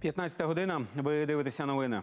15 година. Ви дивитеся новини.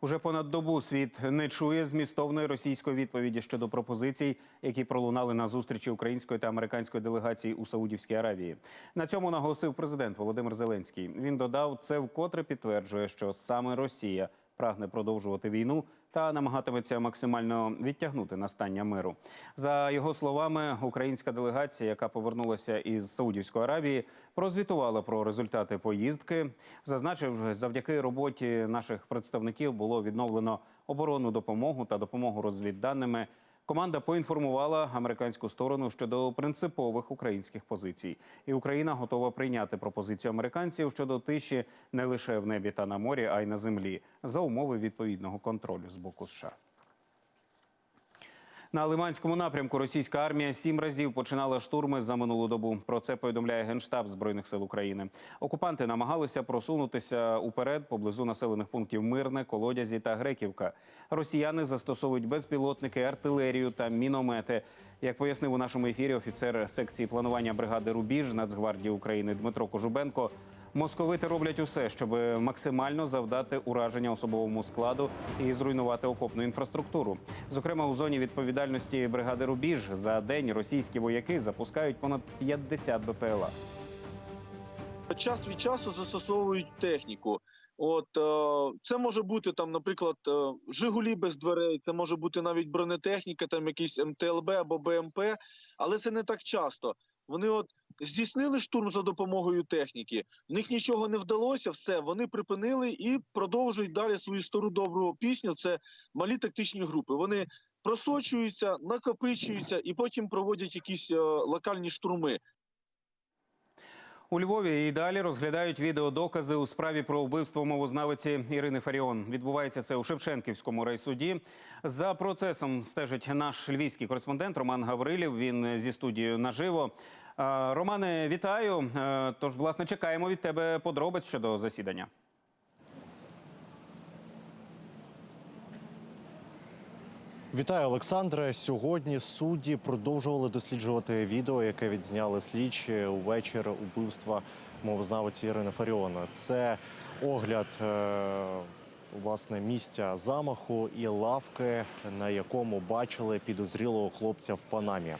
Уже понад добу світ не чує змістовної російської відповіді щодо пропозицій, які пролунали на зустрічі української та американської делегації у Саудівській Аравії. На цьому наголосив президент Володимир Зеленський. Він додав, це вкотре підтверджує, що саме Росія прагне продовжувати війну та намагатиметься максимально відтягнути настання миру. За його словами, українська делегація, яка повернулася із Саудівської Аравії, прозвітувала про результати поїздки. Зазначив, завдяки роботі наших представників було відновлено оборонну допомогу та допомогу розвідданими. Команда поінформувала американську сторону щодо принципових українських позицій, і Україна готова прийняти пропозицію американців щодо тиші не лише в небі та на морі, а й на землі за умови відповідного контролю з боку США. На Лиманському напрямку російська армія сім разів починала штурми за минулу добу. Про це повідомляє генштаб збройних сил України. Окупанти намагалися просунутися уперед поблизу населених пунктів Мирне, Колодязі та Греківка. Росіяни застосовують безпілотники, артилерію та міномети. Як пояснив у нашому ефірі офіцер секції планування бригади Рубіж Нацгвардії України Дмитро Кожубенко. Московити роблять усе, щоб максимально завдати ураження особовому складу і зруйнувати окопну інфраструктуру. Зокрема, у зоні відповідальності бригади Рубіж за день російські вояки запускають понад 50 БПЛА. час від часу застосовують техніку. От е, це може бути там, наприклад, е, Жигулі без дверей, це може бути навіть бронетехніка, там якийсь МТЛБ або БМП, але це не так часто. Вони от здійснили штурм за допомогою техніки. В них нічого не вдалося, все вони припинили і продовжують далі свою стару добру пісню. Це малі тактичні групи. Вони просочуються, накопичуються і потім проводять якісь е, локальні штурми. У Львові і далі розглядають відеодокази у справі про вбивство мовознавиці Ірини Фаріон. Відбувається це у Шевченківському райсуді. За процесом стежить наш львівський кореспондент Роман Гаврилів. Він зі студією наживо. Е, Романе, вітаю. Е, Тож, власне, чекаємо від тебе подробиць щодо засідання. Вітаю, Олександре. Сьогодні судді продовжували досліджувати відео, яке відзняли слідчі увечір убивства мовознавиці Ірини Фаріона. Це огляд е, власне місця замаху і лавки, на якому бачили підозрілого хлопця в Панамі.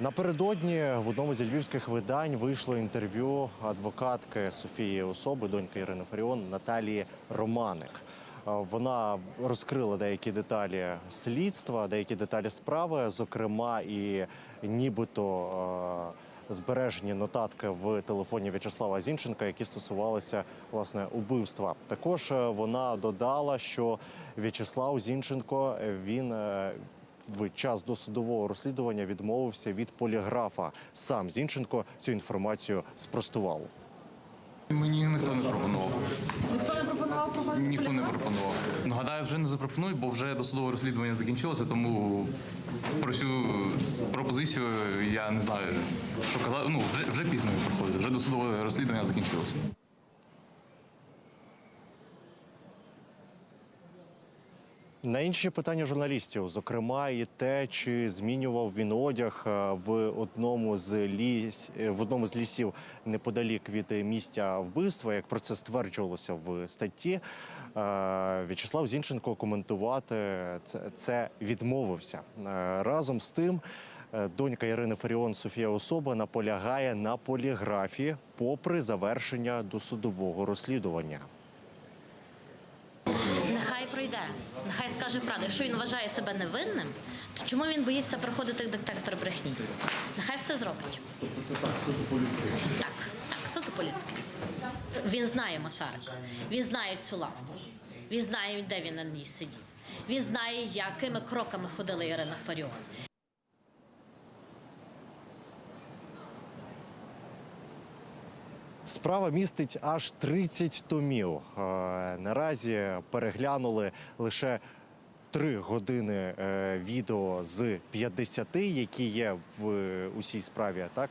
Напередодні в одному зі львівських видань вийшло інтерв'ю адвокатки Софії Особи, доньки Ірини Фаріон Наталії Романик. Е, Вона розкрила деякі деталі слідства, деякі деталі справи, зокрема, і нібито е, збережені нотатки в телефоні В'ячеслава Зінченка, які стосувалися власне убивства. Також е, вона додала, що В'ячеслав Зінченко він. В час досудового розслідування відмовився від поліграфа. Сам Зінченко цю інформацію спростував. Мені ніхто не пропонував. Ніхто не пропонував проводити Ніхто не пропонував. Ну, гадаю, вже не запропонують, бо вже досудове розслідування закінчилося, тому про цю пропозицію я не знаю, що казати. Ну, вже, вже пізно проходить, вже досудове розслідування закінчилося. На інші питання журналістів, зокрема, і те, чи змінював він одяг е, в одному з ліс е, в одному з лісів неподалік від місця вбивства, як про це стверджувалося в статті. е, В'ячеслав Зінченко коментувати це, відмовився разом з тим. Донька Ірини Фаріон Софія Особа наполягає на поліграфі, попри завершення досудового розслідування. Нехай пройде, нехай скаже правду. Якщо він вважає себе невинним, то чому він боїться проходити детектор брехні? Нехай все зробить. Тобто це так, суто по-людськи? Так, так, суто по-людськи. Він знає Масарика, він знає цю лавку, він знає, де він на ній сидів. Він знає, якими кроками ходила Ірина Фаріон. Справа містить аж 30 томів. Е, Наразі переглянули лише три години е, відео з 50, які є в усій справі. Так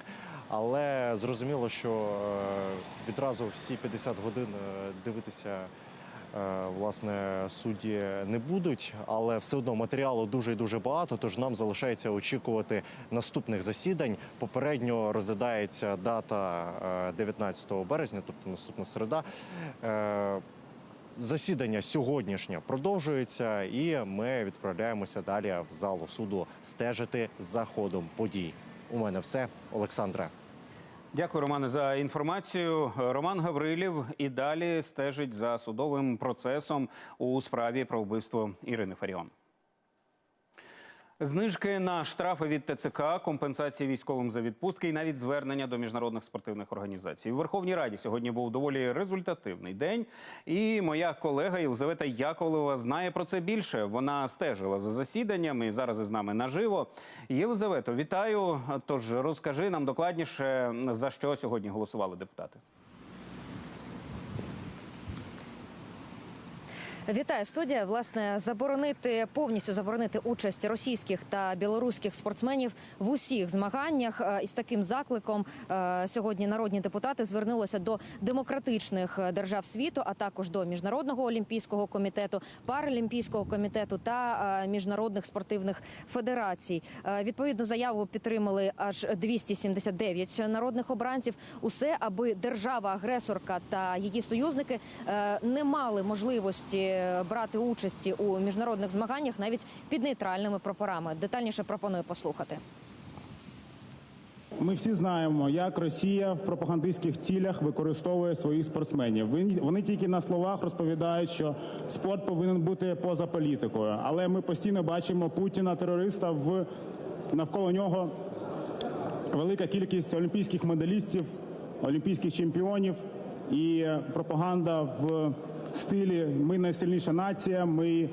але зрозуміло, що е, відразу всі 50 годин е, дивитися е, власне судді не будуть, але все одно матеріалу дуже і дуже багато. Тож нам залишається очікувати наступних засідань. Попередньо розглядається дата е, 19 березня, тобто наступна середа. Е, Засідання сьогоднішнє продовжується, і ми відправляємося далі в залу суду стежити за ходом подій. У мене все, Олександре. Дякую, Романе, за інформацію. Роман Гаврилів і далі стежить за судовим процесом у справі про вбивство Ірини Фаріон. Знижки на штрафи від ТЦК, компенсації військовим за відпустки і навіть звернення до міжнародних спортивних організацій. У Верховній Раді сьогодні був доволі результативний день. І моя колега Єлизавета Яковлева знає про це більше. Вона стежила за засіданням і зараз із нами наживо. Єлизавето, вітаю. Тож розкажи нам докладніше за що сьогодні голосували депутати. Вітаю студія. Власне, заборонити повністю заборонити участь російських та білоруських спортсменів в усіх змаганнях. Е, Із таким закликом е, сьогодні народні депутати звернулися до демократичних держав світу, а також до міжнародного олімпійського комітету, паралімпійського комітету та е, міжнародних спортивних федерацій. Відповідну заяву підтримали аж 279 народних обранців. Усе аби держава-агресорка та її союзники не мали можливості брати участі у міжнародних змаганнях навіть під нейтральними прапорами. Детальніше пропоную послухати. Ми всі знаємо, як Росія в пропагандистських цілях використовує своїх спортсменів. Вони- тільки на словах розповідають, що спорт повинен бути поза політикою. Але ми постійно бачимо Путіна терориста в навколо нього велика кількість олімпійських медалістів, олімпійських чемпіонів і пропаганда в стилі Ми найсильніша нація. Ми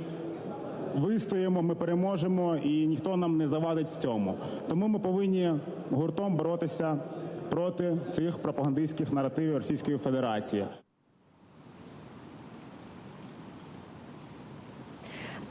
вистоїмо, ми переможемо, і ніхто нам не завадить в цьому. Тому ми повинні гуртом боротися проти цих пропагандистських наративів Російської Федерації.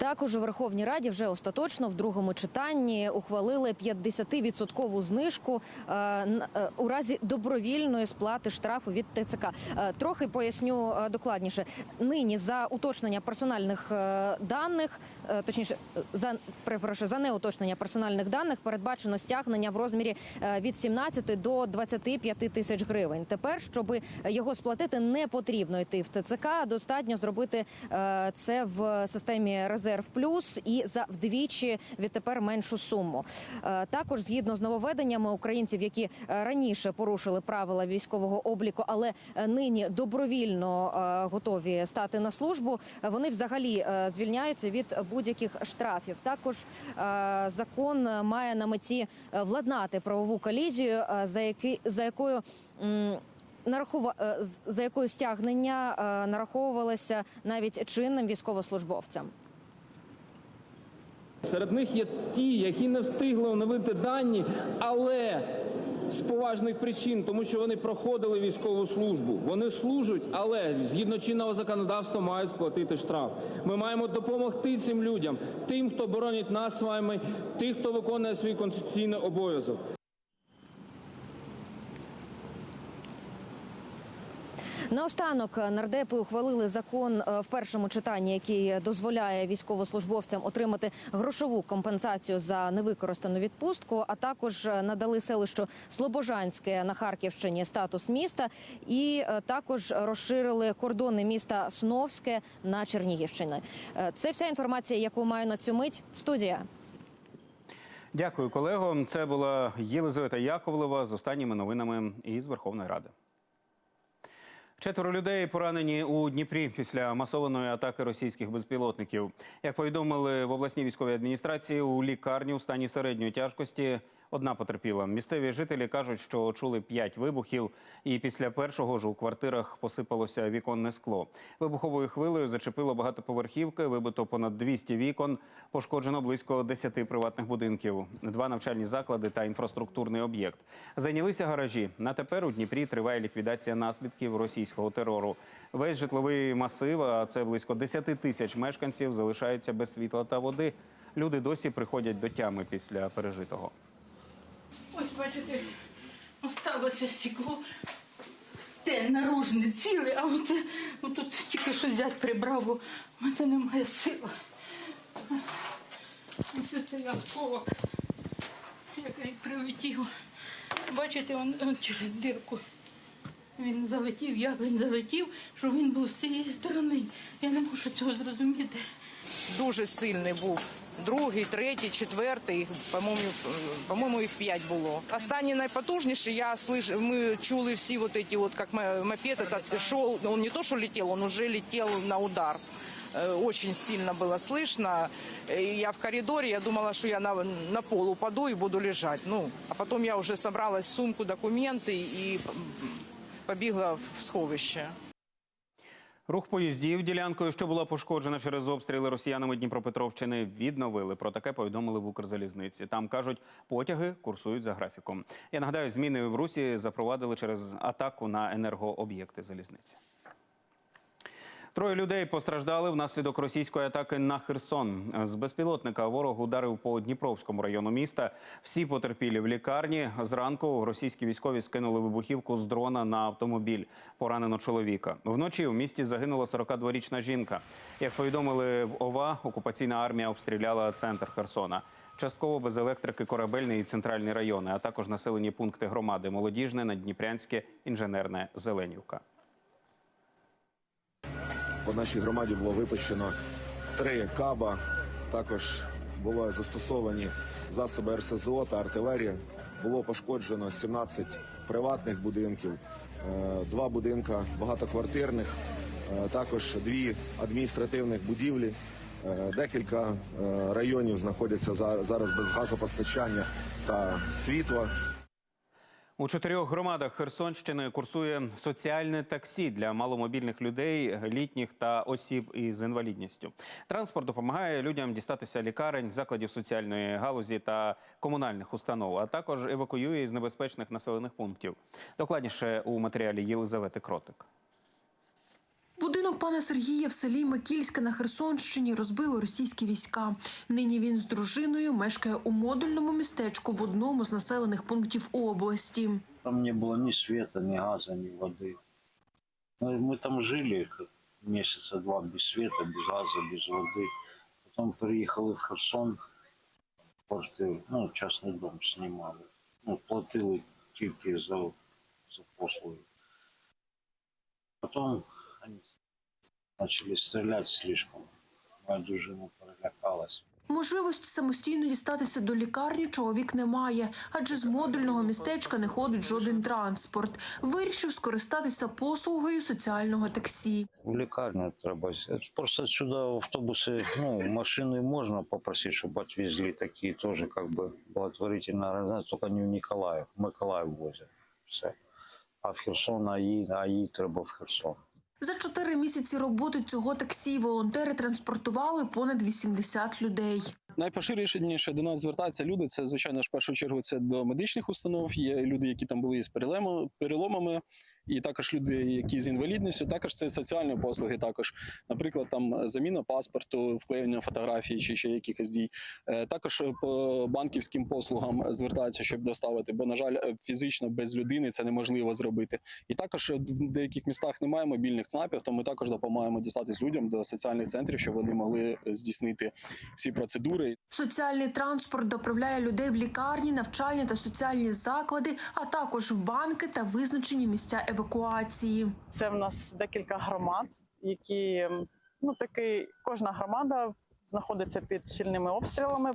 Також у Верховній Раді вже остаточно в другому читанні ухвалили 50-відсоткову знижку е, е, у разі добровільної сплати штрафу від ТЦК. Е, Трохи поясню докладніше. Нині за уточнення персональних даних, точніше, за перепрошую, за неуточнення персональних даних передбачено стягнення в розмірі від 17 до 25 тисяч гривень. Тепер, щоб його сплатити, не потрібно йти в ТЦК. Достатньо зробити це в системі резерв плюс і за вдвічі відтепер меншу суму. Е, Також згідно з нововведеннями українців, які е, раніше порушили правила військового обліку, але е, нині добровільно готові стати на службу. Вони взагалі звільняються від будь-яких штрафів. Також закон має на меті владнати правову колізію, за які за якою. Нарахува за якою стягнення нараховувалося навіть чинним військовослужбовцям. Серед них є ті, які не встигли оновити дані, але з поважних причин, тому що вони проходили військову службу. Вони служать, але згідно чинного законодавства мають сплатити штраф. Ми маємо допомогти цим людям, тим, хто боронить нас з вами, тих, хто виконує свій конституційний обов'язок. Наостанок е, нардепи ухвалили закон е, в першому читанні, який дозволяє військовослужбовцям отримати грошову компенсацію за невикористану відпустку. А також е, надали селищу Слобожанське на Харківщині статус міста, і також розширили кордони міста Сновське на Чернігівщині. Е, Це вся інформація, яку маю на цю мить. Студія. Дякую, колего. Це була Єлизавета Яковлева з останніми новинами із Верховної Ради. Четверо людей поранені у Дніпрі після масованої атаки російських безпілотників. Як повідомили в обласній військовій адміністрації, у лікарні у стані середньої тяжкості одна потерпіла. Місцеві жителі кажуть, що чули п'ять вибухів, і після першого ж у квартирах посипалося віконне скло. Вибуховою хвилею зачепило багатоповерхівки, вибито понад 200 вікон, пошкоджено близько 10 приватних будинків, два навчальні заклади та інфраструктурний об'єкт. Зайнялися гаражі. На тепер у Дніпрі триває ліквідація наслідків російського терору. Весь житловий масив, а це близько 10 тисяч мешканців, залишаються без світла та води. Люди досі приходять до тями після пережитого. Бачите, осталося стекло. те наружне ціле, а оце тут тільки що зять прибрав, бо в мене немає сили. Ось це я осколок, який прилетів. Бачите, він, він через дирку. Він залетів, як він залетів, що він був з цієї сторони. Я не можу цього зрозуміти. дуже сильний був Другий, третій, четвертий, по-моєму, е, по-моєму, їх п'ять було. Останній найпотужніший, я слыш, ми чули всі вот эти вот, как мо- мопед этот шел, он не то, что летел, он уже летел на удар. Э, Очень сильно было слышно. Э, Я в коридоре, я думала, что я на, на пол упаду и буду лежать. Ну, а потом я уже собралась в сумку, документы и м, побігла в сховище. Рух поїздів ділянкою, що була пошкоджена через обстріли росіянами Дніпропетровщини, відновили. Про таке повідомили в Укрзалізниці. Там кажуть, потяги курсують за графіком. Я нагадаю, зміни в Русі запровадили через атаку на енергооб'єкти залізниці. Троє людей постраждали внаслідок російської атаки на Херсон. З безпілотника ворог ударив по Дніпровському району міста. Всі потерпілі в лікарні. Зранку російські військові скинули вибухівку з дрона на автомобіль. Поранено чоловіка. Вночі у місті загинула 42-річна жінка. Як повідомили в ОВА, окупаційна армія обстріляла центр Херсона. Частково без електрики корабельний і центральні райони, а також населені пункти громади Молодіжне, Надніпрянське, Інженерне, Зеленівка. По нашій громаді було випущено три каба. Також були застосовані засоби РСЗО та артилерія. Було пошкоджено 17 приватних будинків, е, два будинка багатоквартирних, е, також дві адміністративних будівлі. Е, Декілька районів знаходяться за- зараз без газопостачання та світла. У чотирьох громадах Херсонщини курсує соціальне таксі для маломобільних людей, літніх та осіб із інвалідністю. Транспорт допомагає людям дістатися лікарень, закладів соціальної галузі та комунальних установ, а також евакуює із небезпечних населених пунктів. Докладніше у матеріалі Єлизавети Кротик. Будинок пана Сергія в селі Микільське на Херсонщині розбили російські війська. Нині він з дружиною мешкає у модульному містечку в одному з населених пунктів області. Там не было ни света, ни газа, ни воды. Ну, Мы там жили как месяца два без света, без газа, без воды. Потом приїхали в Херсон, квартиру, ну, частний дом знімали. Ну, платили тільки за, за послуги. Потом они начали стрелять слишком. Моя дружина перелякалась. Можливості самостійно дістатися до лікарні чоловік не має, адже з модульного містечка не ходить жоден транспорт. Вирішив скористатися послугою соціального таксі. В лікарню треба. Просто сюди автобуси, ну, машини можна попросити, щоб відвезли такі теж, как бы, благотворительна організація, тільки не в Ніколаїв. Миколаїв возять. Все. А в Херсон, а їй, а їй треба в Херсон. За чотири місяці роботи цього таксі волонтери транспортували понад 80 людей. Найпоширеніше до нас звертаються люди. Це звичайно ж першу чергу це до медичних установ. Є люди, які там були з переломами, і також люди, які з інвалідністю. Також це соціальні послуги. Також, наприклад, там заміна паспорту, вклеєння фотографій чи ще якихось дій. Е, Також по банківським послугам звертаються, щоб доставити, бо на жаль, е, фізично без людини це неможливо зробити. І також в деяких містах немає мобільних ЦНАПів, то ми також допомагаємо дістатись людям до соціальних центрів, щоб вони могли здійснити всі процедури. Соціальний транспорт доправляє людей в лікарні, навчальні та соціальні заклади, а також в банки та визначені місця евакуації. Це в нас декілька громад, які ну таки кожна громада знаходиться під щільними обстрілами.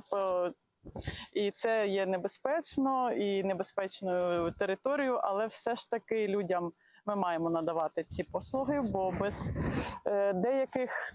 І це є небезпечно і небезпечною територією, але все ж таки людям ми маємо надавати ці послуги, бо без е, деяких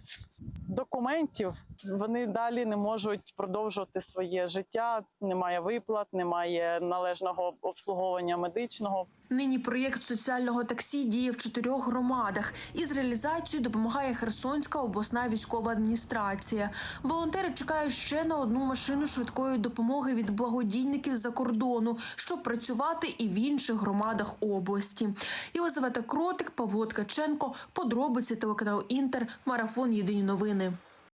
документів вони далі не можуть продовжувати своє життя. Немає виплат, немає належного обслуговування медичного. Нині проєкт соціального таксі діє в чотирьох громадах. Із реалізацією допомагає Херсонська обласна військова адміністрація. Волонтери чекають ще на одну машину швидкої допомоги від благодійників за кордону, щоб працювати і в інших громадах області. Єлизавета Кротик, Павло Ткаченко, подробиці телеканал Інтер, марафон Єдині новини.